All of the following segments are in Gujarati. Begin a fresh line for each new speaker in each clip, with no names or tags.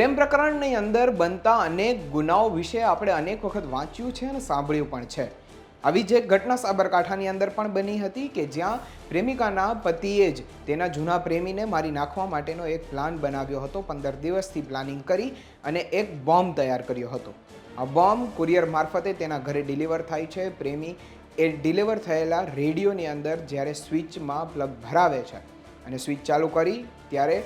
પ્રેમ પ્રકરણની અંદર બનતા અનેક ગુનાઓ વિશે આપણે અનેક વખત વાંચ્યું છે અને સાંભળ્યું પણ છે. આવી જ એક ઘટના સાબરકાંઠાની અંદર પણ બની હતી કે જ્યાં પ્રેમિકાના પતિએ જ તેના જૂના પ્રેમીને મારી નાખવા માટેનો એક પ્લાન બનાવ્યો હતો. પંદર દિવસથી પ્લાનિંગ કરી અને એક બોમ્બ તૈયાર કર્યો હતો. આ બોમ્બ કુરિયર મારફતે તેના ઘરે ડિલિવર થાય છે. પ્રેમી એ ડિલિવર થયેલા રેડિયોની અંદર જ્યારે સ્વિચમાં પ્લગ ભરાવે છે અને સ્વિચ ચાલુ કરી ત્યારે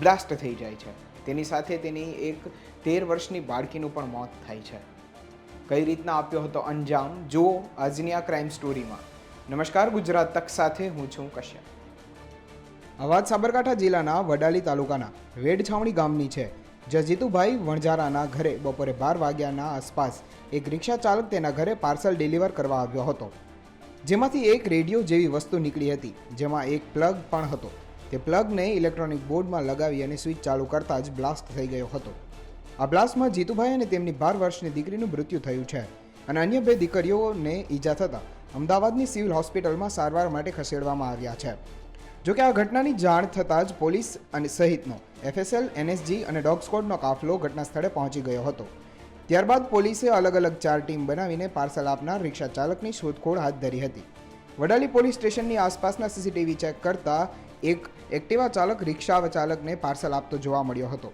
બ્લાસ્ટ થઈ જાય છે. તેની સાથે તેની એક તેર વર્ષની બાળકીનું પણ મોત થાય છે. કઈ રીતના આપ્યો હતો અંજામ? જો આજની આ ક્રાઇમ સ્ટોરીમાં નમસ્કાર, ગુજરાત તક સાથે હું છું કશ્યપ. અવાજ સાબરકાંઠા જિલ્લાના વડાલી તાલુકાના વેડછાવણી ગામની છે, જ્યાં જીતુભાઈ વણઝારાના ઘરે બપોરે બાર વાગ્યાના આસપાસ એક રિક્ષા ચાલક તેના ઘરે પાર્સલ ડિલિવર કરવા આવ્યો હતો. જેમાંથી એક રેડિયો જેવી વસ્તુ નીકળી હતી, જેમાં એક પ્લગ પણ હતો. તે પ્લગને ઇલેક્ટ્રોનિક બોર્ડમાં લગાવી અને સ્વિચ ચાલુ કરતાં જ બ્લાસ્ટ થઈ ગયો હતો. આ બ્લાસ્ટમાં જીતુભાઈ અને તેમની બાર વર્ષની દીકરીનું મૃત્યુ થયું છે અને અન્ય બે દીકરીઓને ઈજા થતાં અમદાવાદની સિવિલ હોસ્પિટલમાં સારવાર માટે ખસેડવામાં આવ્યા છે. જોકે આ ઘટનાની જાણ થતાં જ પોલીસ અને સહિતનો એફએસએલ, એનએસજી અને ડોગ સ્કોડનો કાફલો ઘટના સ્થળે પહોંચી ગયો હતો. ત્યારબાદ પોલીસે અલગ અલગ ચાર ટીમ બનાવીને પાર્સલ આપનાર રિક્ષા ચાલકની શોધખોળ હાથ ધરી હતી. વડાલી પોલીસ સ્ટેશનની આસપાસના સીસીટીવી ચેક કરતા એક એક્ટિવા ચાલક રિક્ષા ચાલકને પાર્સલ આપતો જોવા મળ્યો હતો.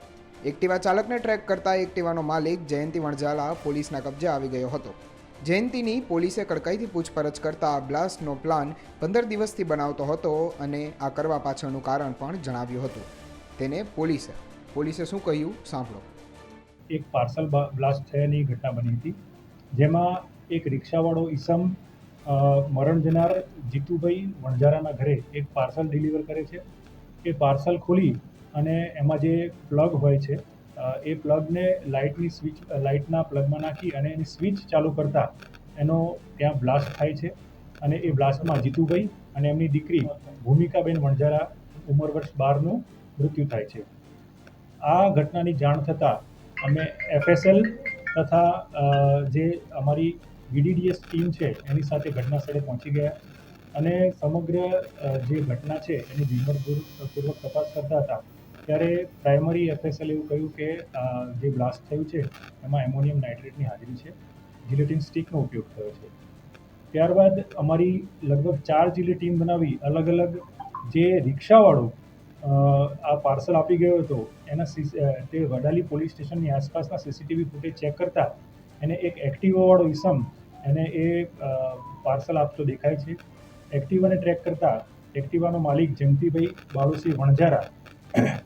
એક્ટિવા ચાલકને ટ્રેક કરતા એક્ટિવાનો માલિક જયંતિ વણઝાલા પોલીસના કબજે આવી ગયો હતો. જયંતિની પોલીસે કડકાઈથી પૂછપરછ કરતા આ બ્લાસ્ટનો પ્લાન પંદર દિવસથી બનાવતો હતો અને આ કરવા પાછળનું કારણ પણ જણાવ્યું હતું. તેને પોલીસે પોલીસે શું કહ્યું? સાંભળો.
એક પાર્સલ બ્લાસ્ટ થયાની ઘટના બની હતી, જેમાં એક રિક્ષાવાળો ઈસમ મરણ જનાર જીતુભાઈ વણઝારાના ઘરે એક પાર્સલ ડિલિવર કરે છે. એ પાર્સલ ખોલી અને એમાં જે પ્લગ હોય છે એ પ્લગને લાઇટની સ્વિચ, લાઇટના પ્લગમાં નાખી અને એની સ્વિચ ચાલુ કરતા એનો ત્યાં બ્લાસ્ટ થાય છે અને એ બ્લાસ્ટમાં જીતુભાઈ અને એમની દીકરી ભૂમિકાબેન વણઝારા ઉંમર વર્ષ બારનું મૃત્યુ થાય છે. આ ઘટનાની જાણ થતાં અમે એફએસએલ તથા જે અમારી વીડીડીએસ ટીમ છે, એની સાથે ઘટના સ્થળે પહોંચી ગયા અને સમગ્ર જે ઘટના છે, એની વિમર્શપૂર્વક તપાસ કરતા હતા. ત્યારે પ્રાઇમરી એફએસએલ એવું કહ્યું કે જે બ્લાસ્ટ થયું છે, એમાં એમોનિયમ નાઇટ્રેટની હાજરી છે. જિલેટિન સ્ટીકનો ઉપયોગ થયો છે. ત્યારબાદ અમારી લગભગ ચાર જેટલી ટીમ બનાવી અલગ અલગ જે રિક્ષાવાળો આ પાર્સલ આપી ગયો હતો, એના તે વડાલી પોલીસ સ્ટેશનની આસપાસના સીસીટીવી ફૂટેજ ચેક કરતા એને એક એક્ટિવાવાળો ઈસમ એને એ પાર્સલ આપતો દેખાય છે. એક્ટિવાને ટ્રેક કરતા એક્ટિવાનો માલિક જયંતિભાઈ બાલુસિંહ વણઝારા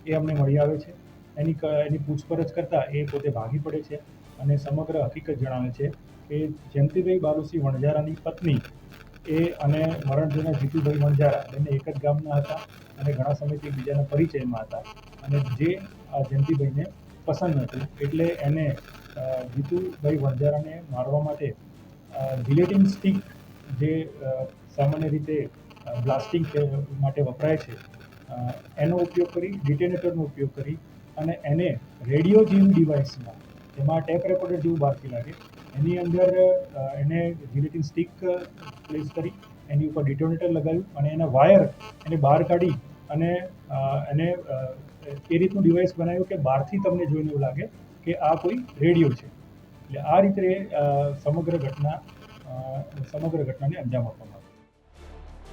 એ અમને મળી આવે છે. એની એની પૂછપરછ કરતાં એ પોતે ભાગી પડે છે અને સમગ્ર હકીકત જણાવે છે કે જયંતિભાઈ બાલુસિંહ વણઝારાની પત્ની એ અને મરણજીના જીતુભાઈ વણઝારા બંને એક જ ગામના હતા અને ઘણા સમયથી એકબીજાના પરિચયમાં હતા. અને જે આ જયંતિભાઈને પસંદ નથી. એટલે એને જીતુભાઈ વંજારાને મારવા માટે જિલેટિન સ્ટિક જે સામાન્ય રીતે બ્લાસ્ટિંગ માટે વપરાય છે એનો ઉપયોગ કરી, ડિટેનેટરનો ઉપયોગ કરી અને એને રેડિયો જેવી ડિવાઇસમાં એમાં ટેપ રેકોર્ડર જેવું બહારથી લાગે, એની અંદર એને જિલેટિંગ સ્ટિક પ્લેસ કરી, એની ઉપર ડિટોનેટર લગાવ્યું અને એના વાયર એને બહાર કાઢી અને એને એ રીતનું ડિવાઇસ બનાવ્યું કે બહારથી તમને જોઈને એવું લાગે કે આ કોઈ રેડિયો છે. એટલે આ રીતે સમગ્ર ઘટના સમગ્ર ઘટનાને અંજામ આપવામાં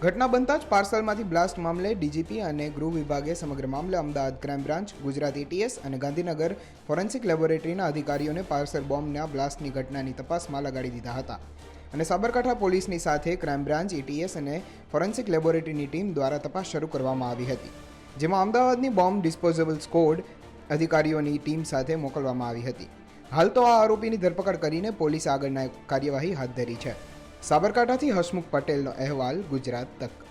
ઘટના બનતા જ પાર્સલમાંથી બ્લાસ્ટ મામલે ડીજીપી અને ગૃહ વિભાગે સમગ્ર મામલે Ahmedabad crime branch, Gujarat ATS અને ગાંધીનગર ફોરેન્સિક લેબોરેટરીના અધિકારીઓને પાર્સલ બોમ્બના બ્લાસ્ટની ઘટનાની તપાસમાં લગાડી દીધા હતા. અને સાબરકાંઠા પોલીસની સાથે ક્રાઇમ બ્રાન્ચ એટીએસ અને ફોરેન્સિક લેબોરેટરીની ટીમ દ્વારા તપાસ શરૂ કરવામાં આવી હતી. જેમાં અમદાવાદની બોમ્બ ડિસ્પોઝેબલ સ્કોડ અધિકારીઓની ટીમ સાથે મોકલવામાં આવી હતી. હાલ તો આ આરોપીની ધરપકડ કરીને પોલીસ આગળના કાર્યવાહી હાથ ધરી છે. સાબરકાંઠાથી હસમુખ પટેલનો અહેવાલ ગુજરાત તક